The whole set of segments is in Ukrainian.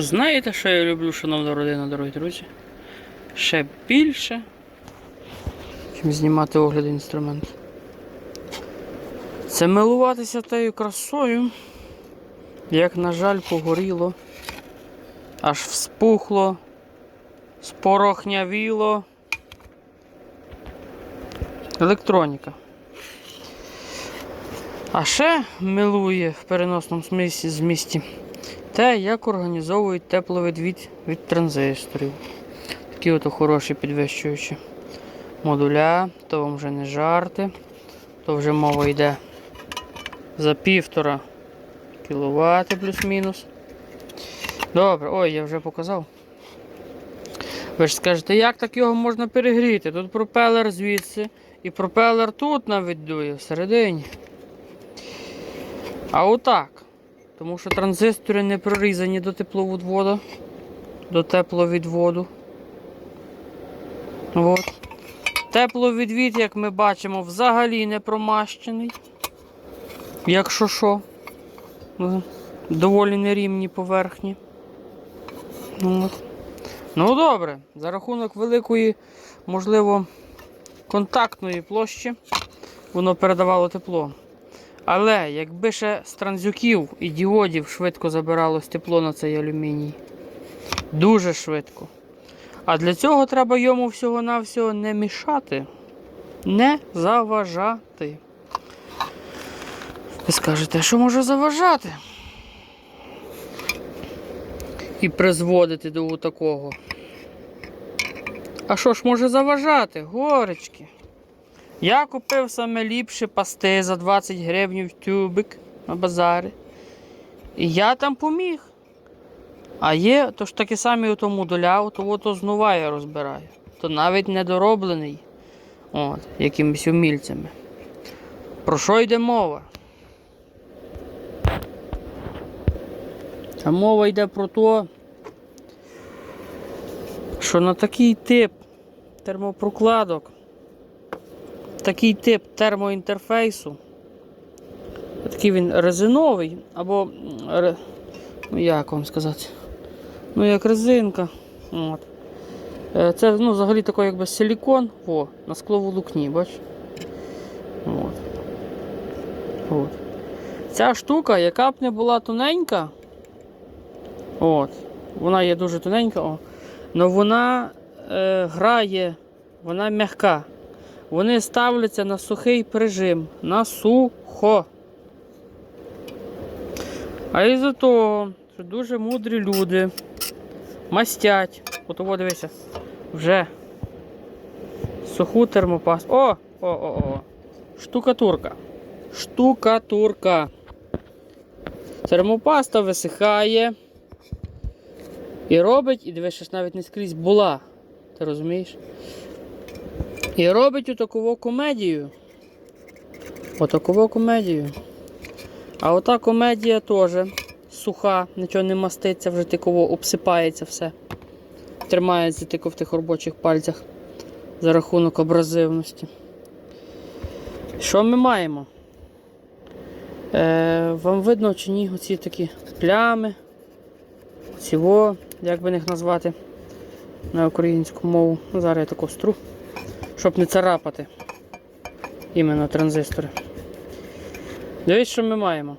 Знаєте, що я люблю, шановна родина, дорогі друзі? Ще більше, чим знімати огляд інструменту. Це милуватися тією красою, як, на жаль, погоріло, аж вспухло, спорохнявіло. Електроніка. А ще милує в переносному змісті те, як організовують тепловідвід від транзисторів. Такі от хороші підвищуючі модуля, то вам вже не жарти, то вже мова йде за півтора кіловати плюс-мінус. Добре, ой, я вже показав. Ви ж скажете, як так його можна перегріти? Тут пропелер звідси і пропелер тут навіть дує всередині. А отак. Тому що транзистори не прорізані до тепловідводу, до тепловідводу. От. Тепловідвід, як ми бачимо, взагалі не промащений. Якщо що, Ну, доволі нерівні поверхні. Ну, от. ну добре, за рахунок великої, можливо, контактної площі воно передавало тепло. Але якби ще з транзюків і діодів швидко забиралось тепло на цей алюміній. Дуже швидко. А для цього треба йому всього-навсього не мішати, не заважати. Ви скажете, що може заважати? І призводити до такого. А що ж може заважати? Горечки. Я купив саме ліпше пасти за 20 гривень тюбик на базарі. І я там поміг. А є, то ж такі самі ото модуля, то ото знова я розбираю. То навіть недороблений от, якимись умільцями. Про що йде мова? А мова йде про те, що на такий тип термопрокладок такий тип термоінтерфейсу. Такий він резиновий, або, ну як вам сказати, ну як резинка. От. Е, Це ну, взагалі такий якби силікон о, на скловолокні, бач? От. От. Ця штука, яка б не була тоненька, от, вона є дуже тоненька, але вона е, грає, вона м'яка. Вони ставляться на сухий прижим. На сухо. А із-за того, що дуже мудрі люди мастять. От о, дивися, вже суху термопасту. О! О-о-о! Штукатурка. Штукатурка. Термопаста висихає. І робить, і ж навіть не скрізь була. Ти розумієш? І робить отакову комедію. Отакову комедію. А ота комедія теж суха, нічого не маститься, вже тиково обсипається все. Тримається тільки в тих робочих пальцях за рахунок абразивності. Що ми маємо? Е, Вам видно чи ні оці такі плями, цього, як би їх назвати на українську мову. Зараз я таку стру щоб не царапати іменно транзистори. Дивіться, що ми маємо.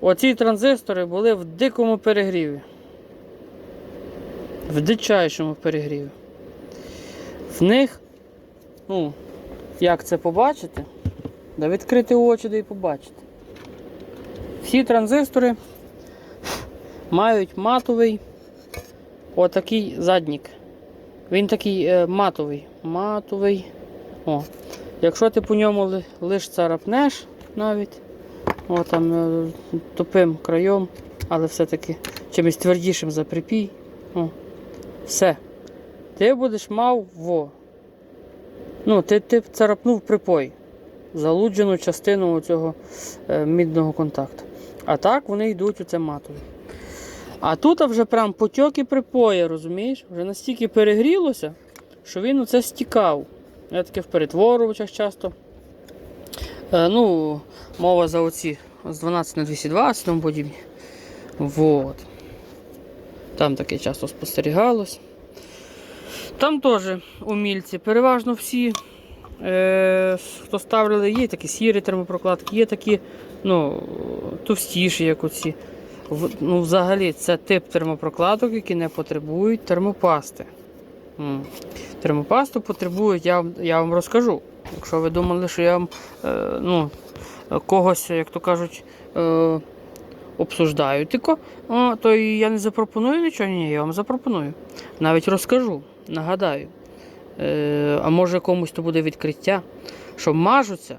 Оці транзистори були в дикому перегріві. В дичайшому перегріві. В них, ну, як це побачити? Да відкрити очі да і побачити. Всі транзистори мають матовий отакий заднік. Він такий е, матовий. Матовий. О. Якщо ти по ньому ли, лиш царапнеш навіть, о, там е, тупим краєм, але все-таки чимось твердішим за припій. О. Все. Ти будеш мав во. Ну, ти, ти царапнув припой. Залуджену частину цього е, мідного контакту. А так вони йдуть у це матові. А тут вже прям потьоки припої, розумієш? Вже настільки перегрілося, що він оце стікав. Я таке в перетворювачах часто. Е, ну, мова за оці з 12 на 220 тому подібні. Вот. Там таке часто спостерігалось. Там теж умільці, переважно всі, е, хто ставили, є такі сірі термопрокладки, є такі ну, товстіші, як оці. Ну, взагалі, це тип термопрокладок, які не потребують термопасти. Термопасту потребують, я, я вам розкажу. Якщо ви думали, що я вам е, ну, когось, як то кажуть, е, обсуждаю тільки, то я не запропоную нічого, ні, я вам запропоную. Навіть розкажу, нагадаю. Е, а може комусь то буде відкриття, що мажуться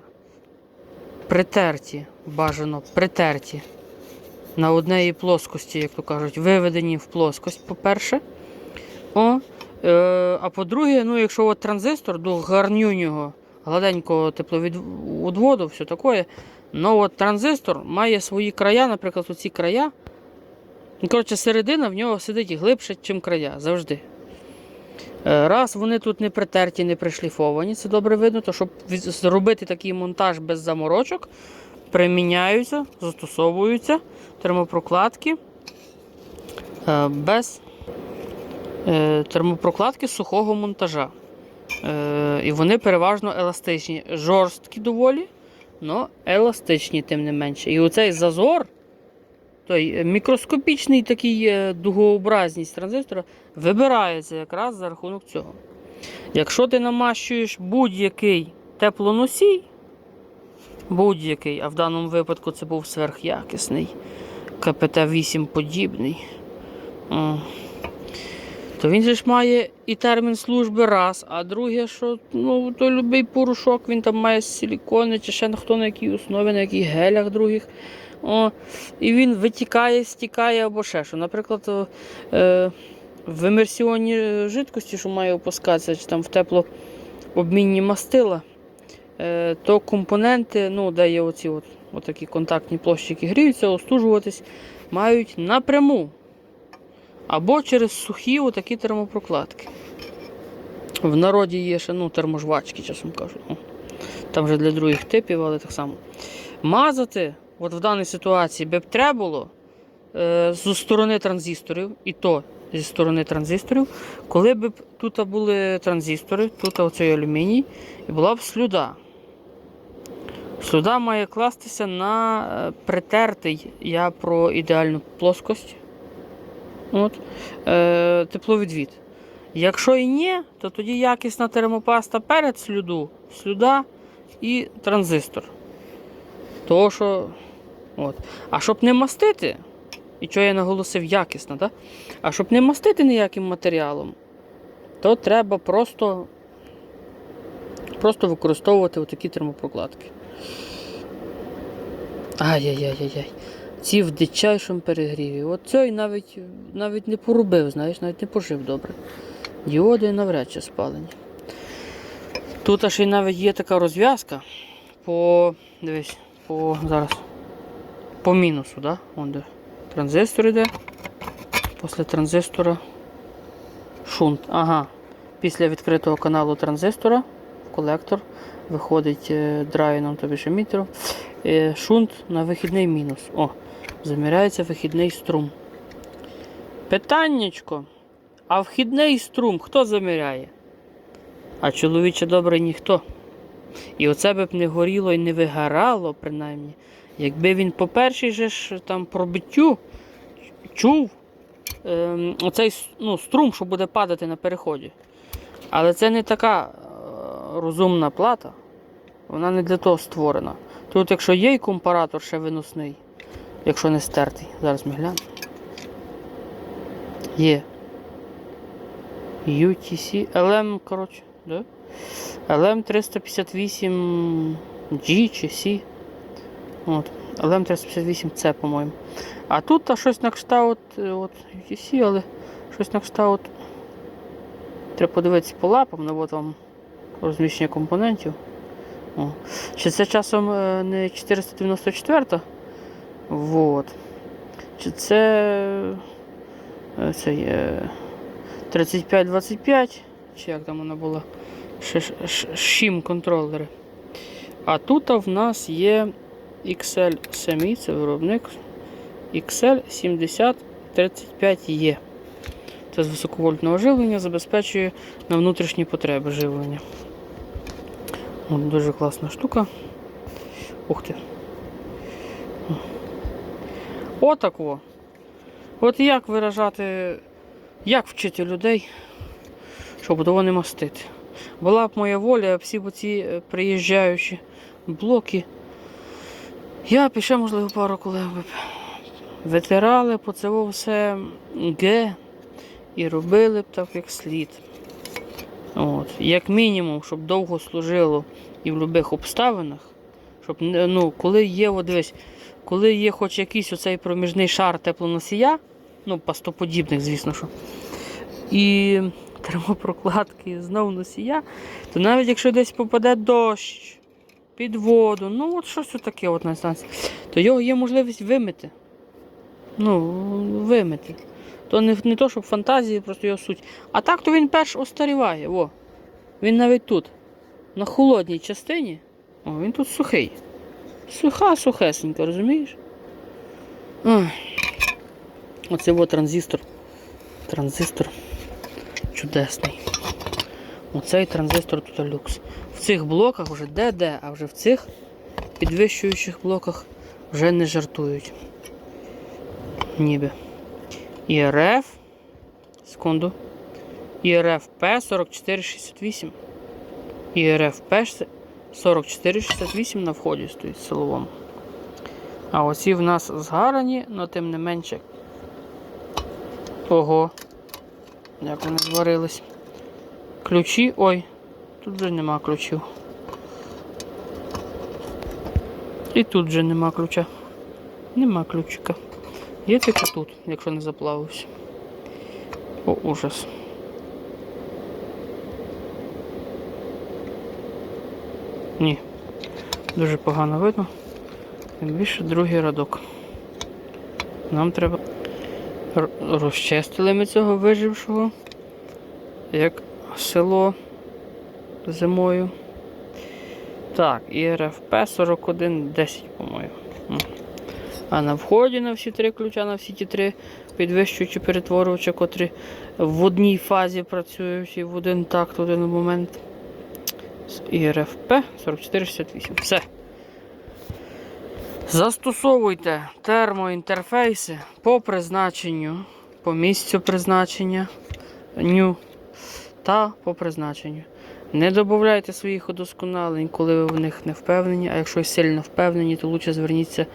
притерті, бажано притерті на одній плоскості, як то кажуть, виведені в плоскость, по-перше. О, е, а по-друге, ну, якщо от транзистор до гарнюнього, гладенького тепловідводу, все таке, ну от транзистор має свої края, наприклад, оці края. Ну, коротше, середина в нього сидить глибше, ніж края, завжди. Е, Раз вони тут не притерті, не пришліфовані, це добре видно, то щоб зробити такий монтаж без заморочок, приміняються, застосовуються термопрокладки е, без е, термопрокладки сухого монтажа. Е, І вони переважно еластичні. Жорсткі доволі, але еластичні, тим не менше. І оцей зазор, той мікроскопічний такий дугообразність транзистора, вибирається якраз за рахунок цього. Якщо ти намащуєш будь-який теплоносій, будь-який, а в даному випадку це був сверхякісний, КПТ-8 подібний, то він же ж має і термін служби раз, а друге, що ну, то любий порошок, він там має силікони чи ще хто на якій основі, на яких гелях других. О, і він витікає, стікає або ще що. Наприклад, е, в емерсіонній жидкості, що має опускатися, чи там в теплообмінні мастила, то компоненти, ну, де є оці от, отакі контактні площі, які гріються, остужуватись, мають напряму або через сухі отакі термопрокладки. В народі є ще ну, терможвачки, часом кажу. Ну, Там вже для других типів, але так само. Мазати, от в даній ситуації, би б треба було е, зі сторони транзисторів, і то зі сторони транзисторів, коли б тут були транзистори, тут оцей алюміній, і була б слюда. Слюда має кластися на е, притертий, я про ідеальну плоскость. От, е, тепловідвід. Якщо і ні, то тоді якісна термопаста перед слюду, слюда і транзистор. Того, що, от. А щоб не мастити, і що я наголосив якісно, да? а щоб не мастити ніяким матеріалом, то треба просто, просто використовувати отакі термопрокладки. Ай-яй-яй-яй. Ці в дичайшому перегріві. От цей навіть, навіть не порубив, знаєш, навіть не пожив добре. Діоди навряд чи спалені. Тут ще й навіть є така розв'язка по. Дивись, по зараз. По мінусу, да? Вон де транзистор йде. Після транзистора шунт. Ага. Після відкритого каналу транзистора в колектор виходить е, драйном, тобі ж емітером. Е, Шунт на вихідний мінус. О, заміряється вихідний струм. Питаннячко. А вхідний струм хто заміряє? А чоловіче добре ніхто. І оце б не горіло і не вигорало, принаймні, якби він по першій же ж там пробиттю чув ем, оцей ну, струм, що буде падати на переході. Але це не така е, розумна плата. Вона не для того створена. Тут, якщо є і компаратор ще виносний, якщо не стертий, зараз ми глянемо. Є. UTC LM, коротше, да? LM 358 G чи C. От. LM 358 C, по-моєму. А тут та щось на кшталт е, от, UTC, але щось на кшталт. Треба подивитися по лапам, ну от вам розміщення компонентів. О. Чи це часом е, не 494? Вот. Чи це. е, Це є 3525, чи як там вона була? Ш- ш- ш- Шім контролери. А тут в нас є XL 7, це виробник XL 7035 є. Це з високовольтного живлення забезпечує на внутрішні потреби живлення. От, дуже класна штука. Ух ти. Отак во. От як виражати, як вчити людей, щоб того не мастити. Була б моя воля, всі б ці е, приїжджаючі блоки. Я б ще, можливо, пару колег витирали по це все Г і робили б так, як слід. От. Як мінімум, щоб довго служило і в будь-яких обставинах, щоб ну, коли є, от дивись, коли є хоч якийсь оцей проміжний шар теплоносія, ну, пастоподібних, звісно що, і термопрокладки знову носія, то навіть якщо десь попаде дощ під воду, ну от щось таке от на станції, то його є можливість вимити. Ну, вимити. То не, не то, щоб фантазії, просто його суть. А так то він перш остаріває. Во. Він навіть тут, на холодній частині, о, він тут сухий. Суха, сухесенька, розумієш? Оце от транзистор. Транзистор чудесний. Оцей транзистор тут люкс. В цих блоках вже де-де, а вже в цих підвищуючих блоках вже не жартують. Ніби. ІРФ. Секунду. ІРФ П4468. ІРФ П4468 на вході стоїть силовому. А оці в нас згарані, але тим не менше. Ого. Як вони зварились. Ключі. Ой, тут вже нема ключів. І тут вже нема ключа. Нема ключика. Є тільки тут, якщо не заплавився. О, ужас. Ні. Дуже погано видно. Тим більше другий радок. Нам треба розчистили ми цього вижившого, як село зимою. Так, і РФП 4110, по-моєму. А на вході на всі три ключа, на всі ті три підвищуючі перетворювачі, котрі в одній фазі працюють і в один такт, один момент. ІРФП 4468. Все. Застосовуйте термоінтерфейси по призначенню, по місцю призначення ню та по призначенню. Не додавайте своїх удосконалень, коли ви в них не впевнені, а якщо сильно впевнені, то лучше зверніться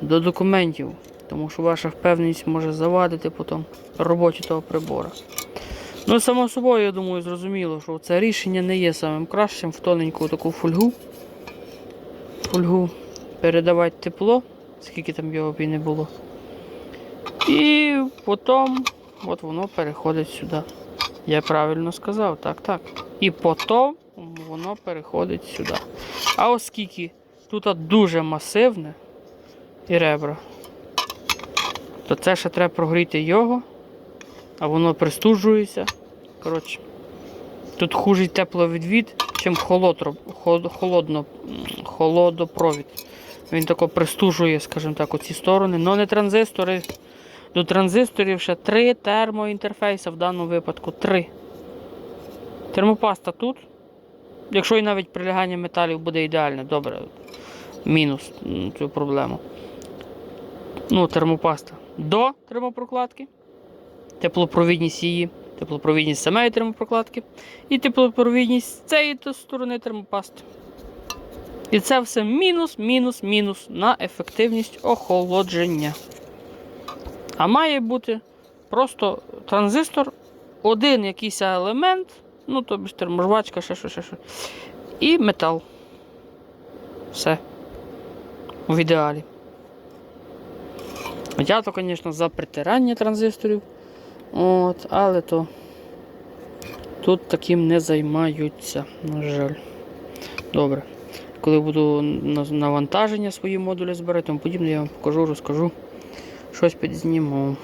до документів, тому що ваша впевненість може завадити потім роботі того прибора. Ну, само собою, я думаю, зрозуміло, що це рішення не є самим кращим в тоненьку таку фольгу. Фольгу передавати тепло, скільки там його б і не було. І потім от воно переходить сюди. Я правильно сказав, так, так. І потім воно переходить сюди. А оскільки тут дуже масивне і ребра, то це ще треба прогріти його, а воно пристужується. Коротше, тут хужий тепловідвід, чим холодно, холодопровід. Він тако пристужує, скажімо так, оці сторони. Но не транзистори. До транзисторів ще три термоінтерфейси, в даному випадку три. Термопаста тут. Якщо і навіть прилягання металів буде ідеальне, добре. Мінус цю проблему. Ну, термопаста до термопрокладки. Теплопровідність її, теплопровідність самої термопрокладки і теплопровідність цієї сторони термопасти. І це все мінус, мінус, мінус на ефективність охолодження. А має бути просто транзистор, один якийсь елемент, ну тобі терможвачка, ще що, ще що. І метал. Все. В ідеалі. Я то, звісно, за притирання транзисторів. От, але то тут таким не займаються, на жаль. Добре. Коли буду навантаження свої модулі збирати, тому подібне, я вам покажу, розкажу. Щось підзніму.